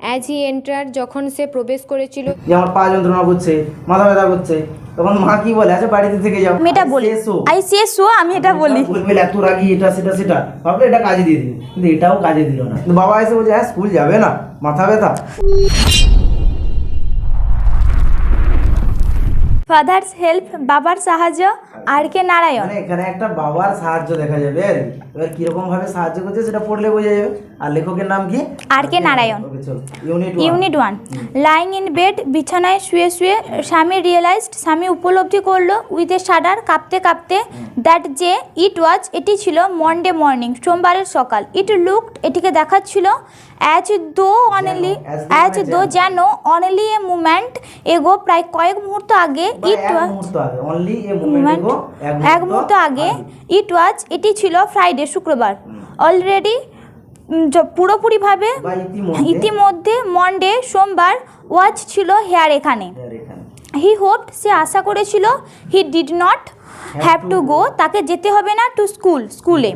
As he enter যখন সে প্রবেশ করেছিল যে আমার পা যন্ত্রণা করছে মাথা ব্যথা করছে তখন মা কি বলে? আচ্ছা বাড়িতে থেকে যাও। আমি এটা বলি। এসো। আই সে সো আমি এটা বলি। বলবে এত রাগি এটা সেটা সেটা? ভাবলে এটা কাজে দিয়ে দিবে কিন্তু এটাও কাজে দিল না। কিন্তু বাবা এসে বলছে হ্যাঁ স্কুল যাবে না মাথা ব্যথা। ফাদার্স হেল্প বাবার সাহায্য আর কে নারায়ণ? মানে এখানে একটা বাবার সাহায্য দেখা যাবে আর কি। এবার কীরকম ভাবে সাহায্য করছে সেটা পড়লে বোঝা যাবে। আর লেখকের নাম কি? R K Narayan. Unit unit one lying in bed বিছানায় শুয়ে শুয়ে স্বামী রিয়েলাইজড স্বামী উপলব্ধি করল উইথ এ শাডার কাঁপতে কাঁপতে দ্যাট যে ইট ওয়াজ এটি ছিল মন্ডে মর্নিং সোমবারের সকাল। ইট লুকড এটিকে দেখাচ্ছিল as though only as though যেন। অনলি এ মুমেন্ট এগো প্রায় কয়েক মুহূর্ত আগে ইট ওয়াজ এক মুহূর্ত আগে ইট ওয়াজ এটি ছিল ফ্রাইডে শুক্রবার। অলরেডি পুরোপুরিভাবে ইতিমধ্যে মন্ডে সোমবার ওয়াচ ছিল হেয়ার এখানে। হি হোপড সে আশা করেছিল he did not have to go তাকে যেতে হবে না টু স্কুল স্কুলে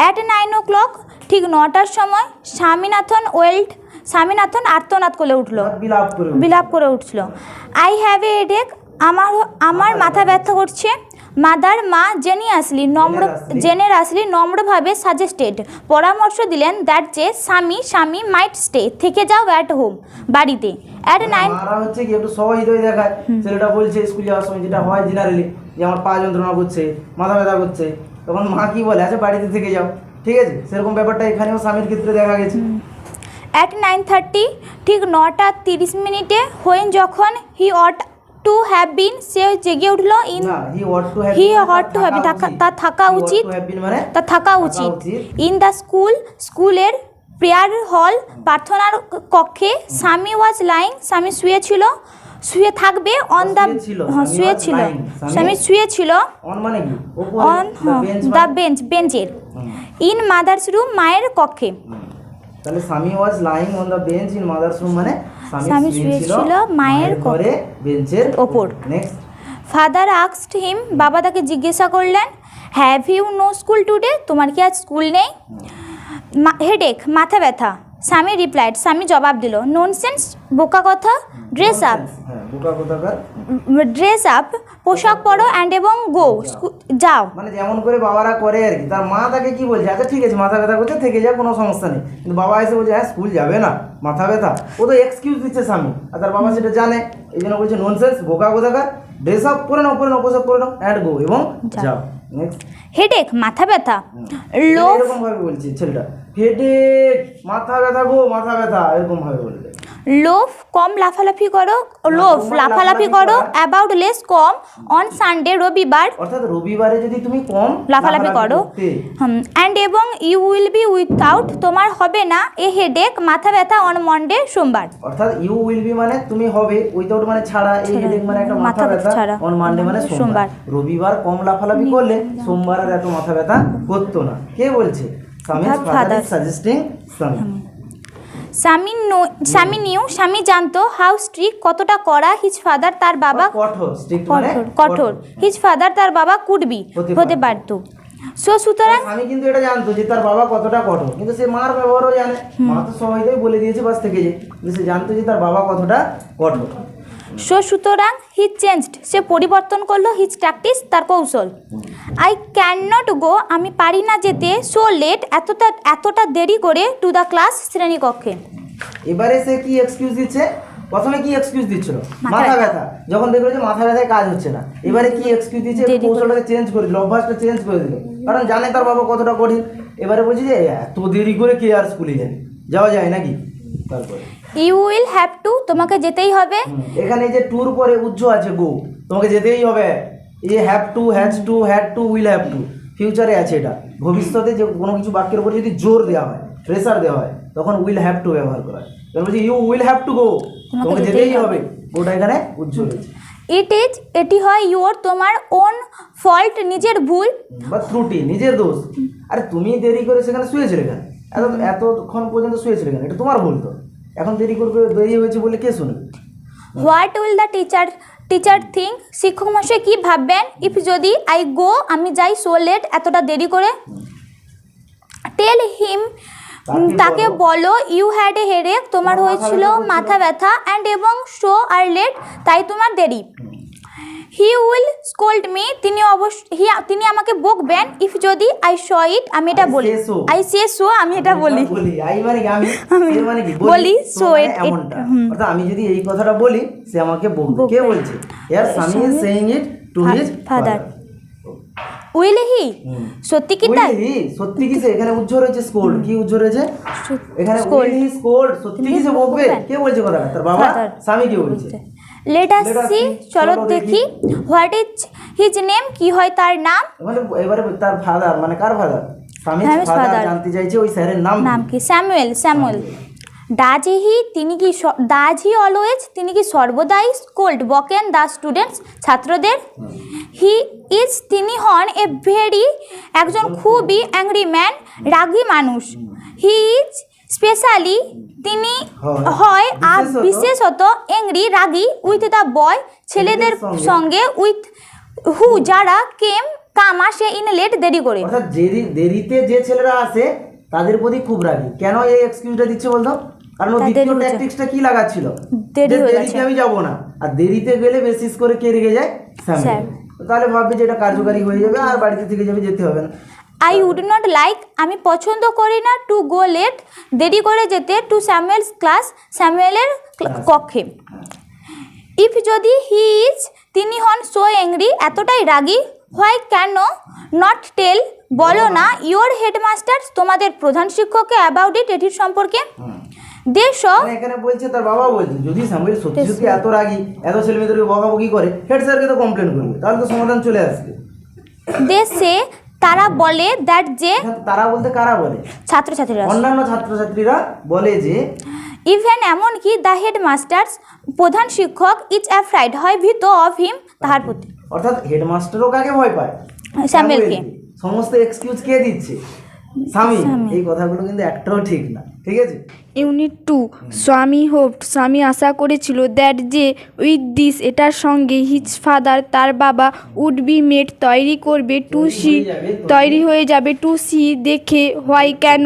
অ্যাট নাইন ও ক্লক ঠিক নটার সময় স্বামীনাথন ওয়েল্ড স্বামীনাথন আর্তনাদ করে উঠল। বিলাপ করে উঠছিল আই হ্যাভ এ হেডেক আমার আমার মাথা ব্যথা। করছে। মাদার মা জেনি আসলি নম্র। জেনের আসলি। নম্রভাবে সাজেস্টেড পরামর্শ দিলেন দ্যাট যে স্বামী স্বামী মাইট স্টে থেকে যাও অ্যাট হোম বাড়িতে। অ্যাট নাইন মারা হচ্ছে কি একটু সহৃদয় দেখায়। ছেলেটা বলছে স্কুল যাওয়ার সময় যেটা হয় জেনারেলি যে আমার পা যন্ত্রণা করছে মাথা ব্যথা করছে। তখন মা কি বলে? আচ্ছা বাড়িতে থেকে যাও। ঠিক আছে? সেরকম ব্যাপারটা এখানেও স্বামীর ক্ষেত্রে দেখা গেছে। অ্যাট নাইন থার্টি ঠিক নটা তিরিশ মিনিটে হয়েন যখন he ought to have been সে জেগে উঠল in he ought to have He ought to have- থাকা- তার থাকা উচিত। মানে তা থাকা উচিত। ইন দ্য স্কুল স্কুলের প্রেয়ার হল প্রার্থনার কক্ষে স্বামী ওয়াজ লাইং স্বামী শুয়েছিল শুয়ে থাকবে অন দ্য হ্যাঁ স্বামী শুয়ে ছিল। lying, স্বামী- স্বামী শুয়েছিল অন দ্য বেঞ্চ বেঞ্চের ইন মাদার্স রুম মায়ের কক্ষে। তাহলে Swami was lying on the bench in mother's room মানে স্বামী শুয়েছিল মায়ের মায়ের ঘরে বেঞ্চের ওপর। নেক্সট ফাদার আক্সড হিম বাবা তাকে জিজ্ঞাসা করলেন have you no school today তোমার কি আজ স্কুল নেই? হেডেক মাথা ব্যথা। স্বামী রিপ্লাইড স্বামী জবাব দিল ননসেন্স বোকা কথা। ড্রেস আপ হ্যাঁ ড্রেস আপ পোশাক পরো অ্যান্ড এবং গো যাও। মানে যেমন করে বাবারা করে আর কি। তার মা তাকে কি বলছে? আচ্ছা ঠিক আছে মাথা ব্যথা করছে থেকে যা কোনো সমস্যা নেই। কিন্তু বাবা এসে বলছে হ্যাঁ স্কুল যাবে না মাথা ব্যথা। ও তো এক্সকিউজ দিচ্ছে স্বামী। আর তার বাবা সেটা জানে। এই জন্য বলছে ননসেন্স বোকা কোথাকার। ড্রেস আপ করে নাও পরে নাও পোশাক পরে নাও অ্যান্ড গো এবং যাও। যাও। হেডেক মাথা ব্যথা। লো এরকম ভাবে বলছে ছেলেটা। হেডেক মাথা ব্যথা গো মাথা ব্যথা এরকম ভাবে বলবে লোফ কম লাফালাফি করো লোফ তোমার লাফালাফি করো। অ্যাবাউট লেস কম অন সানডে রবিবার। অর্থাৎ রবিবারে যদি তুমি কম লাফালাফি করো। অ্যান্ড এবং ইউ উইল বি উইথআউট তোমার হবে না এ হেডেক মাথা ব্যথা অন মন্ডে সোমবার। অর্থাৎ ইউ উইল বি মানে তুমি হবে উইথাউট মানে ছাড়া এই হেডেক মানে একটা মাথা ব্যথা অন মানডে মানে সোমবার। রবিবার কম লাফালাফি করলে সোমবার আর এত মাথা ব্যথা করতো না। কে বলছে? সাজেস্টিং স্বামী স্বামী নো- স্বামী নিউ স্বামী জানতো হাউ স্ট্রিক কতটা করা হিজ ফাদার তার বাবা কঠোর মানে হিজ ফাদার তার বাবা কুটবি হতে হতে পারত। সো সুতরাং আমি কিন্তু এটা জানতো যে তার বাবা কতটা কঠোর কিন্তু সে মার ব্যবহারও জানে। মা তো সবাইকেই বলে দিয়েছে বাস থেকে যে সে জানতো যে তার বাবা কতটা কঠোর। সো সুতরাং হি চেঞ্জড সে পরিবর্তন করল হিজ প্র্যাকটিস তার কৌশল। আই ক্যান নট গো আমি পারি না যেতে সো লেট এতটা এতটা দেরি করে টু দ্য ক্লাস শ্রেণীকক্ষে। এবারে সে কি এক্সকিউজ দিচ্ছে? প্রথমে কি এক্সকিউজ দিচ্ছিল? মাথা। ব্যথা। যখন দেখল যে মাথা ব্যথায় কাজ হচ্ছে না এবারে কি এক্সকিউজ দিচ্ছে? কৌশলটাকে চেঞ্জ করে দিল অভ্যাসটা চেঞ্জ করে দিল। কারণ জানে তার বাবা কতটা কঠিন। এবারে বলছি যে এত দেরি করে কে আর স্কুলে যায় যাওয়া যায় নাকি? তারপরে। ইউ উইল হ্যাভ টু তোমাকে যেতেই হবে। এখানে যে ট্যুর পরে উজ্জ আছে গো তোমাকে যেতেই হবে। এই যে have to has to had to will have to ফিউচারে আছে এটা। ভবিষ্যতে যে কোনো কিছু বাক্যের উপরে যদি জোর দেওয়া হয় প্রেসার দেওয়া হয় তখন উইল হ্যাভ টু ব্যবহার করা হয়। কারণ বলছি you will have to go তোমাকে যেতেই হবে। গোটা এখানে উজ্জ্বল হয়েছে। ইট ইজ এটি হয় ইউর তোমার ওন ফল্ট নিজের ভুল। বা ত্রুটি নিজের দোষ। আরে তুমি দেরি করে সেখানে শুয়েছিলে কেন? এত এতক্ষণ পর্যন্ত শুয়েছিলে কেন? এটা তোমার ভুল তো। এখন দেরি করবে দেরি হয়েছে বলে কে শুনবে? What will the teacher teacher think শিক্ষক মশাই কী ভাববেন? ইফ যদি আই গো আমি যাই সো লেট এতটা দেরি করে? টেল হিম তাকে বলো, ইউ হ্যাড এ হেডেক তোমার তোমার হয়েছিল মাথা ব্যথা অ্যান্ড এবং শো আর লেট তাই তোমার দেরি। হি উইল স্কোল্ড মি তিনি অবশ্য হি তিনি আমাকে বকবেন ইফ যদি আই শ ইট আমি এটা বলি. আই সে সো আমি এটা বলি। বলি। মানে কি? আমি বলি, so so মানে। অর্থাৎ আমি যদি এই কথাটা বলি সে আমাকে বলবে কে বলছে? Here Swami is saying it to his father will he সত্যি কি তাই? সত্যি কি সে? এখানে উজ্জ্বল রয়েছে স্কোল্ড কি উজ্জ্বল রয়েছে এখানে উইল হি স্কোল্ড সত্যি কি সে বকবে? বকবে? কে বলছে কথাটা? তার বাবা? স্বামী কি বলছে। লেট আস সি চলো দেখি। হোয়াট ইজ হিজ নেম কি হয় তার নাম? মানে এবারে তার ফাদার মানে কার ফাদার স্বামী স্বামীর ফাদার জানতে চাইছে ওই স্যারের নাম? নাম কি? Samuel Samuel. ডাজ হি তিনি কি ডাজ হি অলওয়েজ তিনি কি সর্বদাই স্কোল্ড বকেন দ্য স্টুডেন্টস ছাত্রদের? হি ইজ তিনি হন এ ভেরি একজন খুবই অ্যাংরি ম্যান রাগী মানুষ। হি ইজ স্পেশালি তিনি হয়। আর বিশেষত- angry ragi with the boy ছেলেদের সঙ্গে। উইথ হু যারা কেম কাম আসে ইন লেট দেরি করে। অর্থাৎ দেরিতে যে ছেলেরা আসে তাদের প্রতি খুব রাগি। কেন এই এক্সকিউজটা দিচ্ছে বলতো? কারণ দ্বিতীয় ট্যাকটিক্সটা কি লাগাচ্ছিল? দেরি হয়ে দেরিতে। আমি যাব না। আর দেরিতে গেলে বেশিস করে কে রেগে যায়? স্যার। তাহলে ভাববে যে এটা কার্যকারী হয়ে যাবে আর বাড়িতে থেকে যাবে যেতে হবে না। আই উড নট লাইক আমি পছন্দ করি না টু গো লেট দেরি করে যেতে টু স্যামুয়েলস ক্লাস স্যামুয়েলের কক্ষে। ইফ যদি হি ইজ তিনি হন সো অ্যাংরি এতটাই রাগী হোয়াই কেন? নট টেল বলো না ইওর হেডমাস্টার তোমাদের প্রধান শিক্ষককে অ্যাবাউট ইট এটির সম্পর্কে। দেশ মানে এখানে বলছে তার বাবা বলছে যদি স্যামুয়েল সত্যি সত্যি এত রাগী এত ছেলে মেয়েদেরকে বকাবকি করে হেড স্যারকে তো কমপ্লেন করবে তাহলে তো সমাধান চলে আসবে। দেশে তারা বলে দ্যাট যে তারা বলতে কারা বলে? ছাত্রছাত্রীরা। অন্যান্য ছাত্রছাত্রীরা বলে যে ইভেন এমনকি দ্য হেডমাস্টার্স প্রধান শিক্ষক ইজ অ্যাফ্রাইড হয় ভীত অফ হিম তাহার প্রতি। অর্থাৎ হেডমাস্টারও কাকে ভয় পায়? স্যামুয়েল কে সমস্ত এক্সকিউজ কে দিচ্ছে? স্বামী। এই কথাগুলো কিন্তু একটাও ঠিক না। ঠিক আছে? Unit two. স্বামী হোপ স্বামী আশা করেছিল দ্যাট যে উইথ দিস এটার সঙ্গে হিজ ফাদার তার বাবা উড বি মেড তৈরি করবে টু সি তৈরি। হয়ে যাবে টু সি দেখে হয় কেন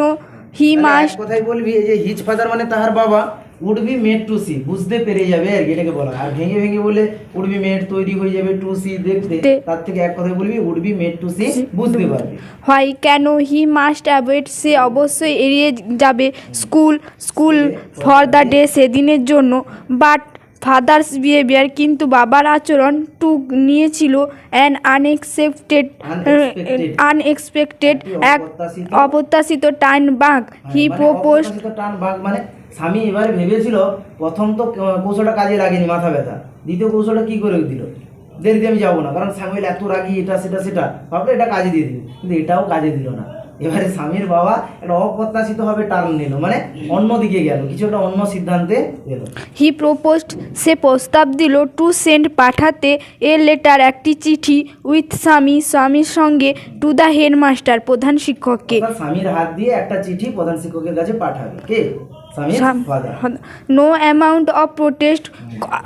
হি তাহলে এক মাস্ট কথাই বলবি যে হিজ ফাদার মানে তাহার বাবা would be made to see বুঝতে পেরে যাবে আর এটাকে বলা। হয়। আর ভেঙে ভেঙে বলে উড বি মেড তৈরি হয়ে যাবে টু সি দেখতে। তার থেকে এক কথায় বলবি would be made to see বুঝতে পারবে। হোয়াই কেন হি মাস্ট অ্যাভয়েড সে অবশ্যই এড়িয়ে যাবে school school for the day সেদিনের জন্য। বাট ফাদার্স বিহেভিয়ার কিন্তু বাবার আচরণ টু নিয়েছিল অ্যান আনএক্সপেক্টেড আনএক্সপেক্টেড এক অপ্রত্যাশিত- টাইম বাঁক হি মানে প্রপোজ টান বাঘ মানে স্বামী এবারে ভেবেছিল প্রথম তো কৌশলটা কাজে লাগেনি মাথা ব্যথা। দ্বিতীয় কৌশলটা কি করে দিল? দেরিতে আমি যাব না কারণ স্যামুয়েল এত রাগি এটা সেটা সেটা। ভাবলো এটা কাজে দিয়ে দিবে। কিন্তু এটাও কাজে দিল না। এবারে স্বামীর বাবা একটা অপ্রত্যাশিত ভাবে টার্ন নিল মানে অন্য দিকে গেল কিছু একটা অন্য সিদ্ধান্তে গেল। হি প্রপোজড সে প্রস্তাব দিল টু সেন্ড পাঠাতে এ লেটার একটি চিঠি উইথ স্বামী স্বামীর সঙ্গে টু দ্য হেডমাস্টার প্রধান শিক্ষককে। স্বামীর হাত দিয়ে একটা চিঠি প্রধান শিক্ষকের কাছে পাঠাবে। কে? নো অ্যামাউন্ট অফ প্রোটেস্ট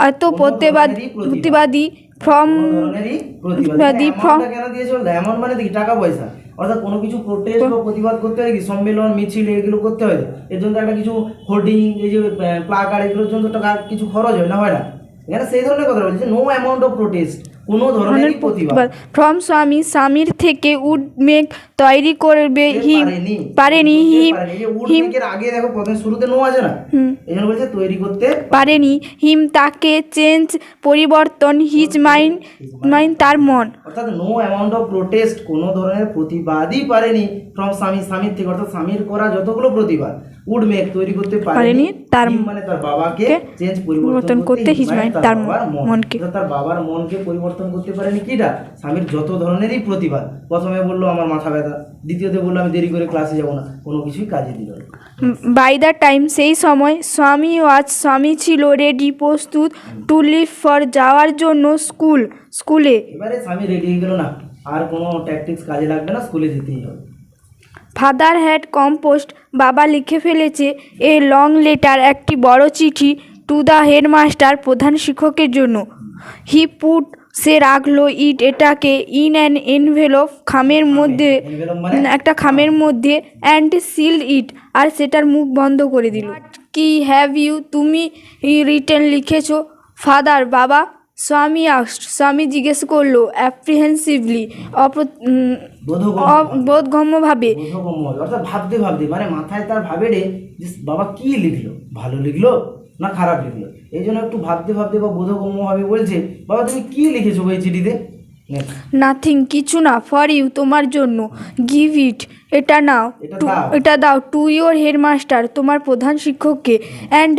এত প্রতিবাদ প্রতিবাদ। ফ্রম প্রতিবাদ। বলতো? এমন মানে দেখি টাকা পয়সা। অর্থাৎ কোনো কিছু প্রোটেস্ট বা প্রতিবাদ করতে হয় কি? সম্মেলন মিছিল এগুলো করতে হয়। এর জন্য একটা কিছু হোর্ডিং এই যে প্লাকার্ড এগুলোর জন্য টাকা কিছু খরচ হয় না হয় না? এখানে সেই ধরনের কথা বলছে নো অ্যামাউন্ট অফ প্রোটেস্ট কোনো ধরনের প্রতিবাদ। ফ্রম স্বামী স্বামীর থেকে উড মেক তৈরি করবে হিম পারেনি। করতে হিম আগে দেখো প্রথমে শুরুতে নো আছে না। এই জন্য বলছে তৈরি করতে পারেনি। হিম তাকে চেঞ্জ পরিবর্তন হিজ মাইন্ড মাইন্ড তার মন। অর্থাৎ নো অ্যামাউন্ট অফ প্রোটেস্ট কোনো ধরনের প্রতিবাদই পারেনি। ফ্রম স্বামী স্বামীর থেকে অর্থাৎ স্বামীর করা যতগুলো প্রতিবাদ উড মেক তৈরি করতে পারেনি। পারেনি, তার মানে তার বাবাকে চেঞ্জ পরিবর্তন পরিবর্তন করতে করতে his his mind mind, তার মনকে। তার বাবার মনকে পরিবর্তন করতে পারেনি কিটা স্বামীর যত ধরনেরই প্রতিবাদ। প্রথমে বলল আমার মাথা ব্যথা। দ্বিতীয়তে বলল আমি দেরি করে ক্লাসে যাব না। কোনো কিছুই কাজে দিল বাই দ্য টাইম সেই সময় স্বামী ওয়াজ স্বামী ছিল রেডি প্রস্তুত টু লিভ ফর যাওয়ার জন্য স্কুল স্কুলে এবারে স্বামী রেডি হয়ে গেল না। আর কোনো ট্যাকটিক্স কাজে লাগবে না স্কুলে যেতেই হবে। ফাদার হ্যাড কম্পোস্ট বাবা লিখে ফেলেছে এ লং লেটার একটি বড় চিঠি টু দ্য হেডমাস্টার প্রধান শিক্ষকের জন্য। হি পুট সে রাখল ইট এটাকে ইন অ্যান এনভেলপ খামের মধ্যে মানে? একটা খামের মধ্যে অ্যান্ড সিল্ড ইট আর সেটার মুখ বন্ধ করে দিল। কি হ্যাভ ইউ? তুমি রিটেন লিখেছো? ফাদার বাবা স্বামী আস্ট স্বামী জিজ্ঞেস করল অ্যাপ্রিহেন্সিভলি বোধগম্যভাবে। বোধগম্য অর্থাৎ ভাবতে ভাবতে মানে মাথায় তার ভাবে রে যে বাবা কি লিখলো? ভালো লিখলো না খারাপ লিখলো? এই জন্য একটু ভাবতে ভাবতে বা বোধগম্যভাবে বলছে বাবা তুমি কি লিখেছো ওই চিঠিতে. নাথিং কিছু না ফর ইউ তোমার জন্য। গিভ ইট এটা নাও এটা টু দাও। এটা দাও টু ইয়োর হেডমাস্টার তোমার প্রধান শিক্ষককে। অ্যান্ড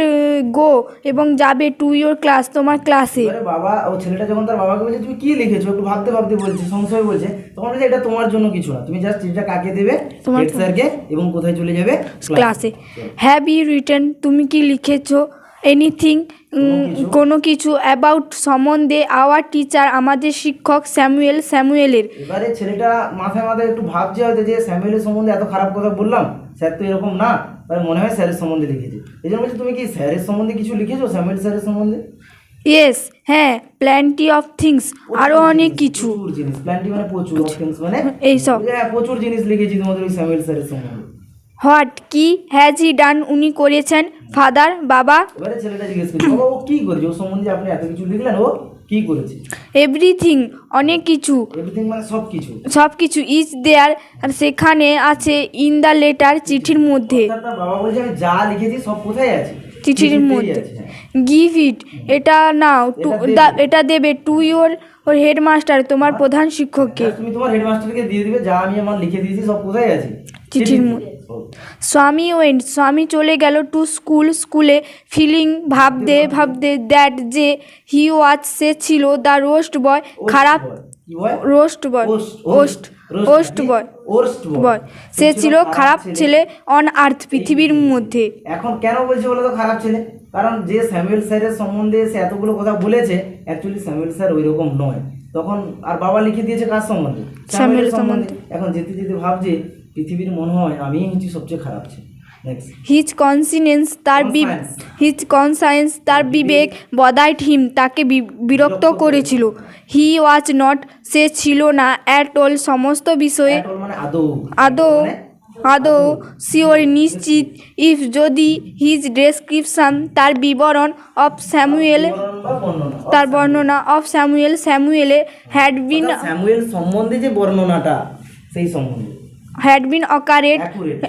গো এবং যাবে টু ইয়োর ক্লাস তোমার ক্লাসে বাবা ও ছেলেটা যখন তার বাবাকে বলছে তুমি কি লিখেছো? একটু ভাবতে ভাবতে বলছে সংশয় বলছে। তখন বলছে এটা তোমার জন্য কিছু না। তুমি জাস্ট চিঠিটা কাকে দেবে? তোমার স্যারকে এবং কোথায় চলে যাবে? ক্লাসে হ্যাভ ইউ রিটার্ন তুমি কি লিখেছো? এনিথিং কোনো কিছু? অ্যাবাউট সম্বন্ধে আওয়ার টিচার আমাদের শিক্ষক স্যামুয়েল স্যামুয়েলের। এবারে ছেলেটা মাথায় মাথায় একটু ভাবছে হয়তো যে স্যামুয়েলের সম্বন্ধে এত খারাপ কথা বললাম স্যার তো এরকম না তাই মনে হয় স্যারের সম্বন্ধে লিখেছে। এই জন্য বলছি তুমি কি স্যারের সম্বন্ধে কিছু লিখেছো স্যামুয়েল স্যারের সম্বন্ধে? ইয়েস হ্যাঁ প্ল্যান্টি অফ থিংস আরও অনেক কিছু। প্রচুর জিনিস প্ল্যান্টি মানে প্রচুর অপশনস মানে এইসব। হ্যাঁ প্রচুর জিনিস লিখেছি তোমাদের ওই স্যামুয়েল স্যারের সম্বন্ধে। হোয়াট? কি হ্যাজ হি ডান? উনি করেছেন। ফাদার বাবা? এবারে ছেলেটা জিজ্ঞেস করছে বাবা ও কি করেছে? ওর সম্বন্ধে আপনি এত কিছু লিখলেন ও কি করেছে? এভরিথিং অনেক কিছু। এভরিথিং মানে সব কিছু। সব কিছু ইজ দেয়ার আর সেখানে আছে ইন দ্য লেটার চিঠির মধ্যে। অর্থাৎ বাবা বলছে আমি যা লিখেছি সব কোথায় আছে? চিঠির মধ্যে। হ্যাঁ। গিভ ইট এটা নাও টু এটা দেবে। দা- এটা দেবে টু ইয়োর ওর হেডমাস্টার তোমার প্রধান শিক্ষককে। তুমি তোমার হেডমাস্টারকে দিয়ে দিবে যা আমি আমার লিখে দিয়েছি সব কোথায় আছে? চিঠির মধ্যে। স্বামী ওয়েন্ট স্বামী চলে গেল টু স্কুল স্কুলে ফিলিং ভাবতে ভাবতে দ্যাট যে হি ওয়াজ সে ছিল দ্য রোস্ট বয় খারাপ? Worst boy worst, worst worst boy worst boy. Boy সে ছিল খারাপ ছেলে। অন আর্থ পৃথিবীর মধ্যে। এখন কেন বলছে বলে তো খারাপ ছেলে? কারণ যে স্যামুয়েল স্যারের সম্বন্ধে সে এতগুলো কথা বলেছে অ্যাকচুয়ালি স্যামুয়েল স্যার ওই রকম নয়। তখন আর বাবা লিখে দিয়েছে কার সম্বন্ধে? স্যামুয়েল সম্বন্ধে। এখন যেতে যেতে ভাবছে পৃথিবীর মনে হয় আমিই হচ্ছি সবচেয়ে খারাপ ছেলে। হিজ কনসিনেন্স তার হিজ কনসায়েন্স তার বিবেক। বদাইট হিম তাকে বিরক্ত করেছিল। হি ওয়াজ নট সে ছিল না অ্যাট অল সমস্ত বিষয়ে মানে আদৌ। আদৌ মানে শিওর নিশ্চিত। ইফ যদি হিজ ডেসক্রিপশন তার বিবরণ অফ স্যামুয়েল। তার বর্ণনা অফ স্যামুয়েল স্যামুয়েলে হ্যাড বিন স্যামুয়েল সম্বন্ধে যে বর্ণনাটা সেই সম্বন্ধে। হ্যাড বিন অকারেট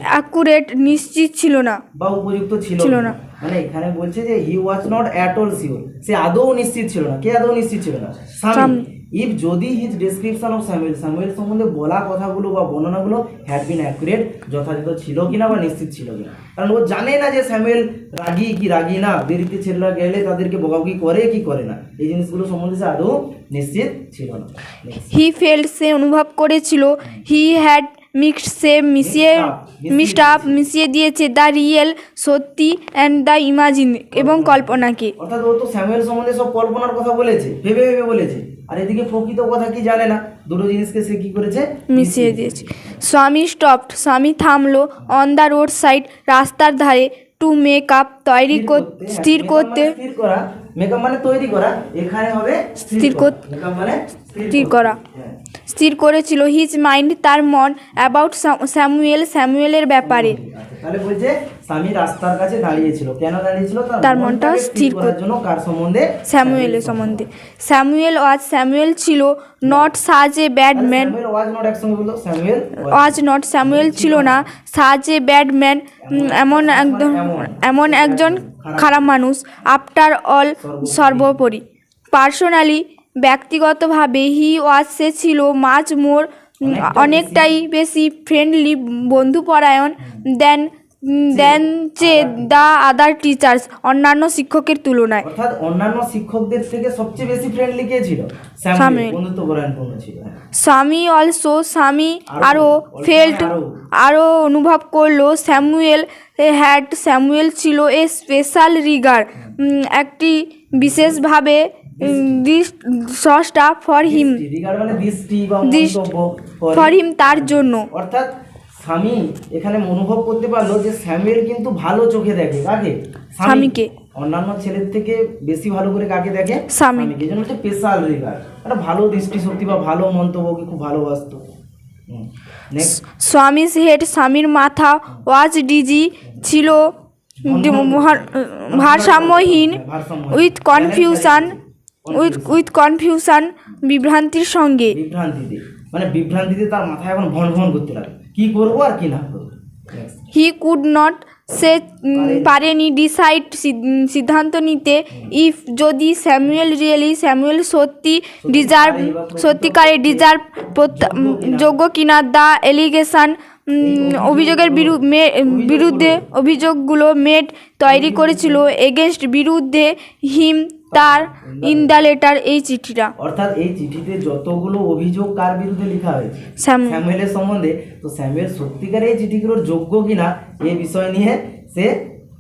অ্যাকুরেট নিশ্চিত ছিল না। বা উপযুক্ত ছিল না। মানে এখানে বলছে যে he was not at all sure সে আদৌ নিশ্চিত ছিল না। কে আদৌ নিশ্চিত ছিল না? স্বামী। ইফ যদি his description of Samuel Samuel সম্বন্ধে বলা কথাগুলো বা বর্ণনাগুলো হ্যাড বিন অ্যাকুরেট যথাযথ ছিল কিনা বা নিশ্চিত ছিল কিনা। কারণ ও জানে না যে স্যামুয়েল রাগী কি রাগী না। দেরিতে ছেলেরা গেলে তাদেরকে বকাবকি করে কি করে না। এই জিনিসগুলো সম্বন্ধে সে আদৌ নিশ্চিত ছিল না। হি ফেল্ট সে অনুভব করেছিল। হি হ্যাড মিক্সড সে মিশিয়ে মিক্সড আপ মিশিয়ে দিয়েছে। দ্য রিয়েল সত্যি অ্যান্ড দ্য ইমাজিন এবং কল্পনাকে। অর্থাৎ ও তো স্যামুয়েল সম্বন্ধে সব কল্পনার কথা বলেছে ভেবে ভেবে বলেছে। আর এদিকে প্রকৃত কথা কি জানে না? দুটো জিনিসকে সে কি করেছে? মিশিয়ে দিয়েছে। স্বামী স্টপড স্বামী থামলো অন দ্য রোড সাইড রাস্তার ধারে টু মেক আপ তৈরি কর- স্থির হ্যাঁ, করতে। মানে স্থির করা মেকআপ মানে তৈরি করা এখানে হবে স্থির মানে স্থির করা। স্থির করেছিল হিজ মাইন্ড তার মন অ্যাবাউট স্যামুয়েল স্যামুয়েলের ব্যাপারে। তাহলে বলছে স্বামী রাস্তার কাছে দাঁড়িয়েছিল। কেন দাঁড়িয়েছিল? তার মনটা স্থির করার জন্য কার সম্বন্ধে? স্যামুয়েলের সম্বন্ধে। স্যামুয়েল ওয়াজ স্যামুয়েল ছিল not such a bad man Samuel was not একসঙ্গে স্যামুয়েল ওয়াজ নট স্যামুয়েল ছিল না সাজ এ ব্যাড ম্যান এমন একজন এমন। একজন খারাপ মানুষ। আফটার অল সর্বোপরি। পার্সোনালি ব্যক্তিগতভাবে হি ওয়াজ সে ছিল মাছ মোর অনেকটাই বেশি ফ্রেন্ডলি বন্ধুপরায়ণ দেন দেন যে দ্য আদার টিচার্স অন্যান্য শিক্ষকের তুলনায়। অর্থাৎ অন্যান্য শিক্ষকদের থেকে সবচেয়ে বেশি ফ্রেন্ডলি কে ছিল? হ্যাঁ। স্বামী অলসো স্বামী আরও, আরও ফেল্ট আরও। আরও। অনুভব করল। স্যামুয়েল হ্যাড স্যামুয়েল ছিল এ স্পেশাল রিগার একটি বিশেষভাবে সষ্টা ফর হিম ফর হিম তার জন্য। অর্থাৎ স্বামী এখানে অনুভব করতে পারল যে স্যামুয়েল কিন্তু ভালো চোখে দেখে। কাকে? স্বামীকে। অন্যান্য ছেলের থেকে বেশি ভালো করে কাকে দেখে? স্বামী। জন্য হচ্ছে রিগার্ড একটা ভালো দৃষ্টিশক্তি বা ভালো মন্তব্যকে খুব ভালোবাসতো। স্বামীস হেড স্বামীর মাথা ওয়াজ ডিজি ছিল ভারসাম্যহীন with confusion with with confusion বিভ্রান্তির সঙ্গে। বিভ্রান্তিতে। মানে বিভ্রান্তিতে তার মাথায় এখন ভন ভন করতে লাগে। কি করব আর কি না করব? হি কুড নট সে পারেনি। ডিসাইড সিদ্ধান্ত নিতে ইফ যদি স্যামুয়েল রিয়েলি স্যামুয়েল সত্যি ডিজার্ভ সত্যিকারে ডিজার্ভ যোগ্য কিনা। দ্য এলিগেশন অভিযোগের বিরুদ্ধে অভিযোগগুলো মেড তৈরি করেছিল এগেনস্ট বিরুদ্ধে হিম তার ইন দ্য লেটার এই চিঠিটা। অর্থাৎ এই চিঠিতে যতগুলো অভিযোগ কার বিরুদ্ধে লেখা হয়েছে? স্যামুয়েল স্যামুয়েলের সম্বন্ধে। তো স্যামুয়েল সত্যিকার এই চিঠিগুলোর যোগ্য কিনা এই বিষয় নিয়ে সে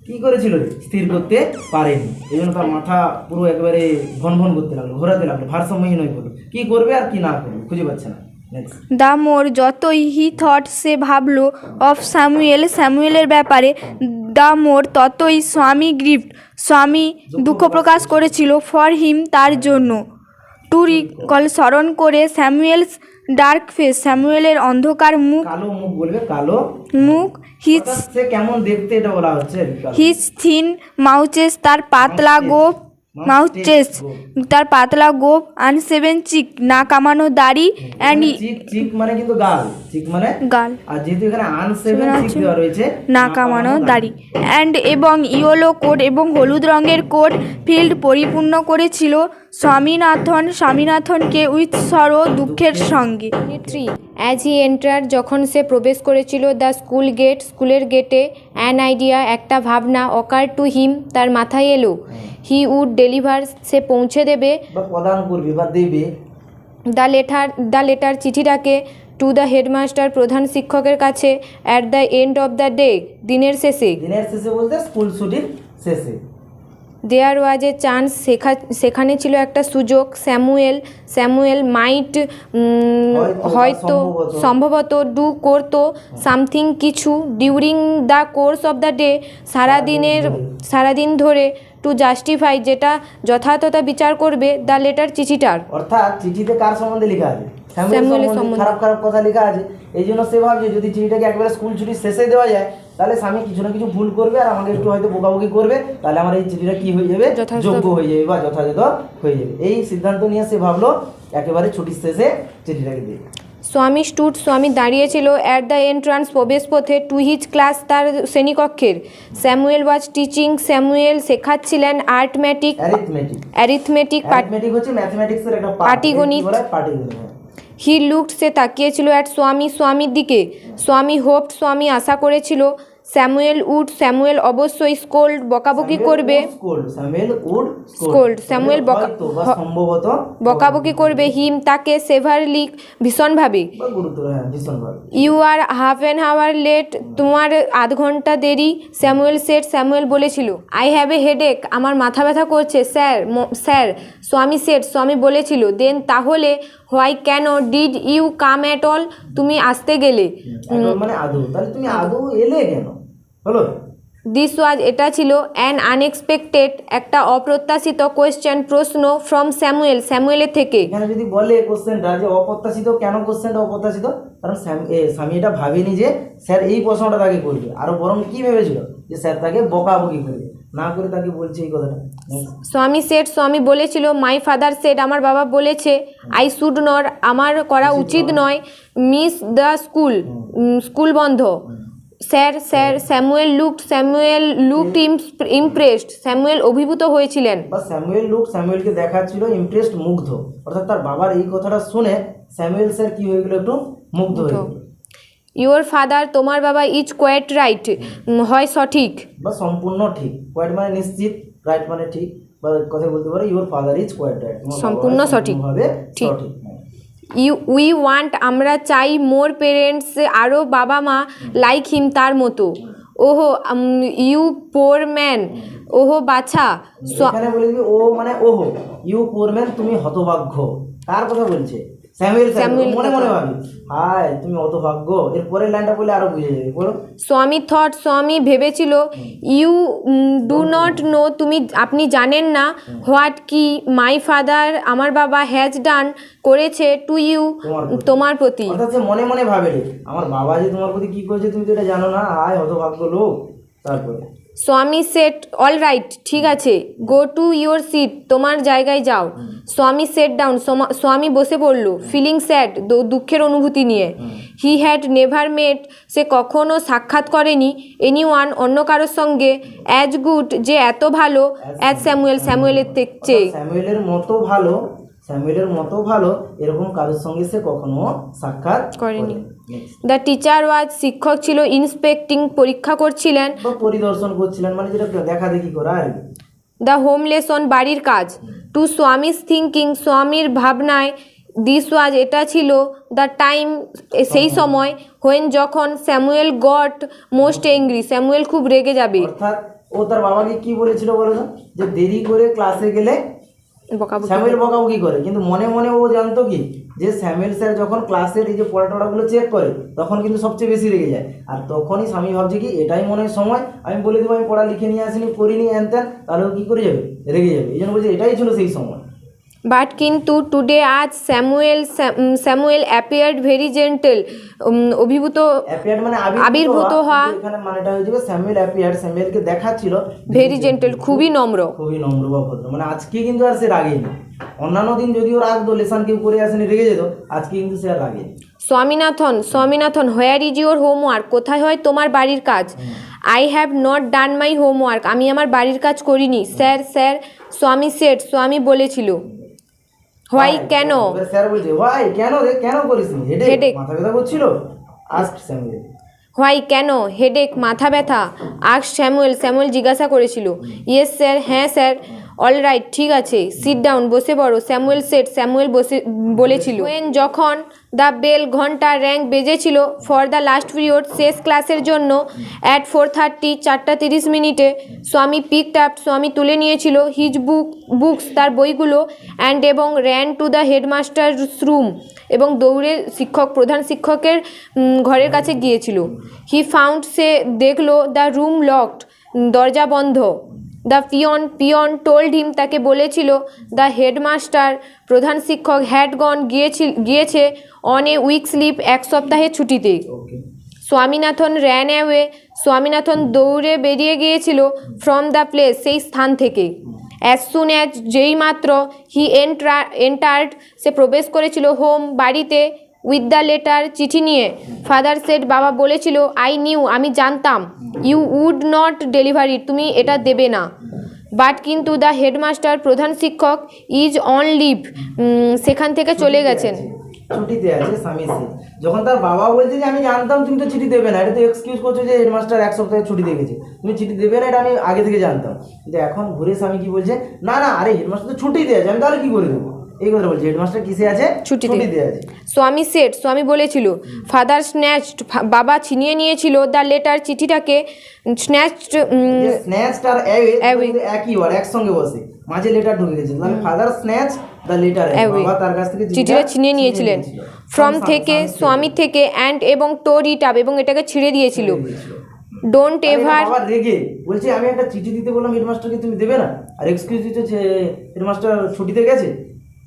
কি করেছিল স্থির করতে পারেনি। এই জন্য তার মাথা পুরো একবারে ভন ভন করতে লাগল ঘোরাতে লাগল ভারসাম্যহীন হয়ে পড়ল। কি করবে আর কি না করবে খুঁজে পাচ্ছে না। নেক্সট দ্য মোর যতই হি থট সে ভাবলো অফ স্যামুয়েল স্যামুয়েলের ব্যাপারে দ্য মোর ততই স্বামী গ্রিফট স্বামী দুঃখ প্রকাশ করেছিল ফর হিম তার জন্য। টু রিকল স্মরণ করে স্যামুয়েলস ডার্ক ফেস স্যামুয়েলের অন্ধকার মুখ কালো মুখ বলবে কালো। মুখ হিজ কেমন দেখতে এটা বলা হচ্ছে? হিজ থিন মাউচেস তার পাতলা গোপ মাউচেস তার পাতলা গোপ আন সেভেন চিক না কামানো দাড়ি অ্যান্ড চিক চিক মানে কিন্তু গাল। চিক মানে গাল। আর যেহেতু এখানে আনসেভেন চিক দেওয়া রয়েছে না কামানো দাড়ি। অ্যান্ড এবং ইয়েলো কোট এবং হলুদ রঙের কোট ফিল্ড পরিপূর্ণ করেছিল স্বামীনাথন স্বামীনাথনকে উইথ সরো দুঃখের সঙ্গে। থ্রি অ্যাজ হি এন্টার যখন সে প্রবেশ করেছিল দ্য স্কুল গেট স্কুলের গেটে অ্যান আইডিয়া একটা ভাবনা অকার টু হিম তার মাথায় এলো। হি উড ডেলিভার সে পৌঁছে দেবে। বা প্রদান করবে বা দেবে। দ্য লেটার দ্য লেটার চিঠিটাকে টু দ্য হেডমাস্টার প্রধান শিক্ষকের কাছে at the end of the day দিনের শেষে। দিনের শেষে বলতে স্কুল ছুটির শেষে। দেয়ার ওয়াজ এ চান্স শেখা সেখানে ছিল একটা সুযোগ। স্যামুয়েল স্যামুয়েল মাইট হয়তো সম্ভবত। সম্ভবত ডু করতো সামথিং কিছু। During the course of the day সারাদিনের। সারাদিন ধরে টু জাস্টিফাই যেটা যথাযথতা বিচার করবে দ্য লেটার চিঠিটার। অর্থাৎ চিঠিতে কার সম্বন্ধে লেখা আছে? স্যামুয়েলের সম্বন্ধে। খারাপ খারাপ কথা লেখা আছে। এই জন্য সে ভাবছে যদি চিঠিটাকে একবারে স্কুল ছুটির শেষে দেওয়া যায় তাহলে স্বামী কিছু না কিছু ভুল করবে আর আমাকে একটু হয়তো বোকাবুকি করবে তাহলে আমার এই চিঠিটা কি হয়ে যাবে? যোগ্য হয়ে যাবে বা যথাযথ হয়ে যাবে। এই সিদ্ধান্ত নিয়ে সে ভাবলো একেবারে ছুটির শেষে চিঠিটাকে দিয়ে স্বামী স্টুট স্বামী দাঁড়িয়েছিল অ্যাট দ্য এন্ট্রান্স প্রবেশপথে। টু হিজ ক্লাস তার শ্রেণীকক্ষের। স্যামুয়েল ওয়াজ টিচিং স্যামুয়েল শেখাচ্ছিলেন আর্টমেটিক অ্যারিথমেটিক। পাটিগণিত। হি লুকড সে তাকিয়েছিল অ্যাট স্বামী। স্বামীর দিকে। স্বামী হোপড স্বামী আশা করেছিল। স্যামুয়েল উড স্যামুয়েল অবশ্যই স্কোল্ড বকাবকি করবে। স্কোল্ড স্যামুয়েল সম্ভবত বকাবকি করবে হিম তাকে সেভারলি হ্যাঁ ভীষণভাবে। You are half an hour late তোমার আধ ঘণ্টা দেরি স্যামুয়েল সেট স্যামুয়েল বলেছিল। আই হ্যাভ এ হেডেক আমার মাথা ব্যথা করছে স্যার স্যার স্বামী সেট স্বামী বলেছিল। দেন তাহলে হোয়াই কেন did you come at all? তুমি আসতে গেলে। মানে আদৌ তাহলে তুমি আদৌ এলে কেন? হলো দিস ওয়াজ এটা ছিল অ্যান আনএক্সপেক্টেড একটা অপ্রত্যাশিত কোয়েশ্চেন প্রশ্ন ফ্রম স্যামুয়েল স্যামুয়েলের থেকে। এখানে যদি বলে কোশ্চেনটা যে অপ্রত্যাশিত কেন কোশ্চেনটা অপ্রত্যাশিত? কারণ স্যাম- স্বামী এটা ভাবেনি যে স্যার এই প্রশ্নটা তাকে করবে। আরও বরং কি ভেবেছিল? যে স্যার তাকে বকাবকি করবে। না করে তাকে বলছে এই কথাটা। স্বামী সেট স্বামী বলেছিল মাই ফাদার সেট আমার বাবা বলেছে আই শুড নট আমার করা উচিত নয় মিস দ্য স্কুল স্কুল বন্ধ। Sir sir Samuel look Samuel look impressed Samuel অভিভূত হয়েছিলেন। বা স্যামুয়েল লুক স্যামুয়েলকে দেখাচ্ছিল ইমপ্রেসড মুগ্ধ। অর্থাৎ তার বাবার এই কথাটা শুনে স্যামুয়েল স্যার কি হয়ে গেল একটু? মুগ্ধ হয়ে গেল। ইওর ফাদার তোমার বাবা ইজ কোয়েট রাইট হয় সঠিক। বা সম্পূর্ণ ঠিক। কোয়াইট মানে নিশ্চিত রাইট মানে ঠিক। বা কথা বলতে পারো your father is quite right সম্পূর্ণ সঠিক। ভাবে ঠিক। ইউ উই ওয়ান্ট আমরা চাই মোর পেরেন্টস আরও বাবা মা লাইক হিম তার মতো। ওহো ইউ পোর ম্যান ওহো বাছা। ও মানে ওহো ইউ পোর ম্যান তুমি হতভাগ্য। কার কথা বলছে। স্বামী থট স্বামী ভেবেছিল ইউ ডু নট নো তুমি আপনি জানেন না হোয়াট কি মাই ফাদার আমার বাবা হ্যাজ ডান করেছে টু ইউ তোমার প্রতি। মনে মনে ভাবে আমার বাবা যে তোমার প্রতি কি করেছে তুমি তো এটা জানো না? হায় অত ভাগ্য লোক। তারপরে। স্বামী সেট অল রাইট ঠিক আছে গো টু ইয়োর সিট তোমার জায়গায় যাও। স্বামী সেট ডাউন স্বামী বসে পড়ল ফিলিং স্যাড দুঃখের অনুভূতি নিয়ে। হি হ্যাড নেভার মেট সে কখনো সাক্ষাৎ করেনি। এনি ওয়ান অন্য কারোর সঙ্গে অ্যাজ গুড যে এত ভালো অ্যাজ স্যামুয়েল স্যামুয়েলের চেয়ে। স্যামুয়েলের মতো ভালো স্যামুয়েলের মতো ভালো এরকম কারোর সঙ্গে সে কখনো সাক্ষাৎ করেনি। দ্য টিচার ওয়াজ শিক্ষক ছিল ইন্সপেক্টিং পরীক্ষা করছিলেন। পরিদর্শন করছিলেন মানে যেটা দেখা দেখি করা আর। দ্য হোমলেসন বাড়ির কাজ। টু স্বামীস থিঙ্কিং স্বামীর ভাবনায় দিস ওয়াজ এটা ছিল দ্য টাইম সেই সময় হোয়েন যখন Samuel got most angry Samuel খুব রেগে যাবে। অর্থাৎ ও তার বাবাকে কি বলেছিল বলো যে দেরি করে ক্লাসে গেলে বকাবকি স্যামুয়েল বকাবকি করে। কিন্তু মনে মনে ও জানতো কি যে স্যামুয়েল স্যার যখন ক্লাসের এই যে পড়া টড়াগুলো চেক করে তখন কিন্তু সবচেয়ে বেশি রেগে যায়। আর তখনই স্বামী ভাবছে কি এটাই মনে হয় সময় আমি বলে দেবো আমি পড়া লিখে নিয়ে আসিনি করিনি হ্যান ত্যান তাহলে ও কী করে যাবে? রেগে যাবে। এই জন্য বলছে এটাই ছিল সেই সময়। বাট কিন্তু টুডে আজ Samuel Samuel appeared very gentle. অভিভূত মানে আবির্ভূত হওয়া। হওয়া। এখানে মানেটা হয়ে যাবে স্যামুয়েল অ্যাপিয়ার স্যামুয়েলকে দেখাচ্ছিল। ভেরি জেন্টেল খুবই নম্র। খুবই নম্র বা ভদ্র। মানে আজকে কিন্তু আর সে রাগেনি। অন্যান্য দিন যদিও লেসান কেউ করে আসেনি রেগে যেত আজকে কিন্তু সে আর রাগেনি। Swaminathan Swaminathan where is your homework কোথায় হয় তোমার বাড়ির কাজ? I have not done my homework আমি আমার বাড়ির কাজ করিনি। স্যার স্যার স্বামী সেট স্বামী বলেছিল। হোয়াই কেন? স্যার বলছে হোয়াই কেন রে? কেন করিস হেডেক মাথা ব্যথা করছিল? আস্ক স্যামুয়েল হোয়াই কেন? হেডেক মাথা ব্যথা? আস্ক স্যামুয়েল স্যামুয়েল জিজ্ঞাসা করেছিল। ইয়েস স্যার হ্যাঁ স্যার অল রাইট ঠিক আছে সিট ডাউন বসে পড়ো। স্যামুয়েল সেট, স্যামুয়েল বসে, বলেছিল। When যখন দ্য বেল ঘণ্টা র্যাঙ্ক বেজেছিল ফর দ্য লাস্ট পিরিয়ড শেষ ক্লাসের জন্য অ্যাট ফোর থার্টি চারটা তিরিশ মিনিটে, স্বামী পিকড আপ স্বামী তুলে নিয়েছিল হিজ বুক বুকস তার বইগুলো অ্যান্ড এবং ran to the headmaster room এবং দৌড়ে শিক্ষক, প্রধান শিক্ষকের ঘরের কাছে গিয়েছিল। হি ফাউন্ড সে দেখল দ্য রুম লকড দরজা বন্ধ। The peon peon told him তাকে বলেছিল দ্য হেডমাস্টার প্রধান শিক্ষক হ্যাড গন গিয়েছিল গিয়েছে অন এ উইক স্লিপ এক সপ্তাহের ছুটিতে। স্বামীনাথন র্যান অ্যাওয়ে স্বামীনাথন দৌড়ে বেরিয়ে গিয়েছিল ফ্রম দ্য প্লেস সেই স্থান থেকে। অ্যাজ সুন অ্যাজ যেই মাত্র হি এন্ট্রা এন্টার্ড সে প্রবেশ করেছিল হোম বাড়িতে। উইথ দ্য লেটার চিঠি নিয়ে। ফাদার সেট বাবা বলেছিল আই নিউ আমি জানতাম। ইউ উড নট ডেলিভারি তুমি এটা দেবে না। বাট কিন্তু দ্য হেডমাস্টার প্রধান শিক্ষক ইজ অন লিভ সেখান থেকে চলে গেছেন। ছুটিতে আছে স্বামী সে যখন তার বাবা বলছে যে আমি জানতাম তুমি তো চিঠি দেবে না এটা তো এক্সকিউজ করছ যে হেডমাস্টার এক সপ্তাহে ছুটি দেখেছে তুমি চিঠি দেবে না এটা আমি আগে থেকে জানতাম। কিন্তু এখন ঘুরে স্বামী কি বলছে না না আরে হেডমাস্টার তো ছুটিতে আছে আমি তাহলে কি করে দেবো? এই কথা বলছে হেডমাস্টার কিসে আছে? ছুটিতে। ছুটিতে আছে। স্বামী সেট স্বামী বলেছিল ফাদার স্ন্যাচড বাবা ছিনিয়ে নিয়েছিল দ্য লেটার চিঠিটাকে স্ন্যাচড স্ন্যাচড আর অ্যাওয়ে Away. দুটো একই ওয়ার্ড একসঙ্গে বসে। মাঝে লেটার ঢুকে গেছে তাহলে ফাদার স্ন্যাচ দ্য লেটার বাবা তার কাছ থেকে চিঠিটা ছিনিয়ে নিয়েছিলেন। ফ্রম থেকে স্বামী থেকে অ্যান্ড এবং এবং এটাকে ছিঁড়ে দিয়েছিল। ডোন্ট এভার বাবা রেগে। বলছে আমি একটা চিঠি দিতে বললাম হেডমাস্টারকে তুমি দেবে না? আর এক্সকিউজ যে হেডমাস্টার ছুটিতে গেছে?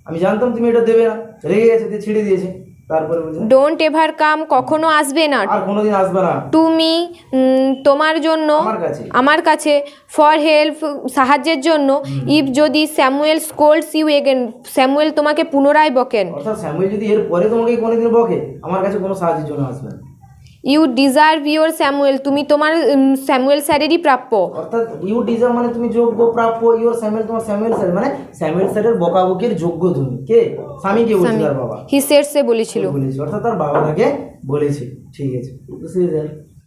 আমি জানতাম তুমি এটা দেবে না। রেগে গেছে দিয়ে ছেড়ে দিয়েছে। তারপরে ডোন্ট এভার কাম কখনো আসবে না। আর কোনোদিন আসবে না। তুমি তোমার জন্য আমার কাছে। আমার কাছে ফর হেল্প সাহায্যের জন্য ইফ যদি Samuel scolds you again Samuel তোমাকে পুনরায় বকেন। অর্থাৎ স্যামুয়েল যদি এর পরে তোমাকে কোনোদিন বকে আমার কাছে কোনো সাহায্যের জন্য আসবে না। ইউ ডিজার্ভ ইউর স্যামুয়েল তুমি তোমার স্যামুয়েল স্যারেরই প্রাপ্য। অর্থাৎ ইউ ডিজার্ভ মানে তুমি যোগ্য প্রাপ্য ইউর স্যামুয়েল তোমার স্যামুয়েল স্যার। মানে স্যামুয়েল স্যারের বকাবকির যোগ্য তুমি। কে? স্বামী কে তার বাবা? হি সেট সে বলেছিল। বলেছিল। অর্থাৎ তার বাবা তাকে বলেছে। ঠিক আছে। বুঝতে?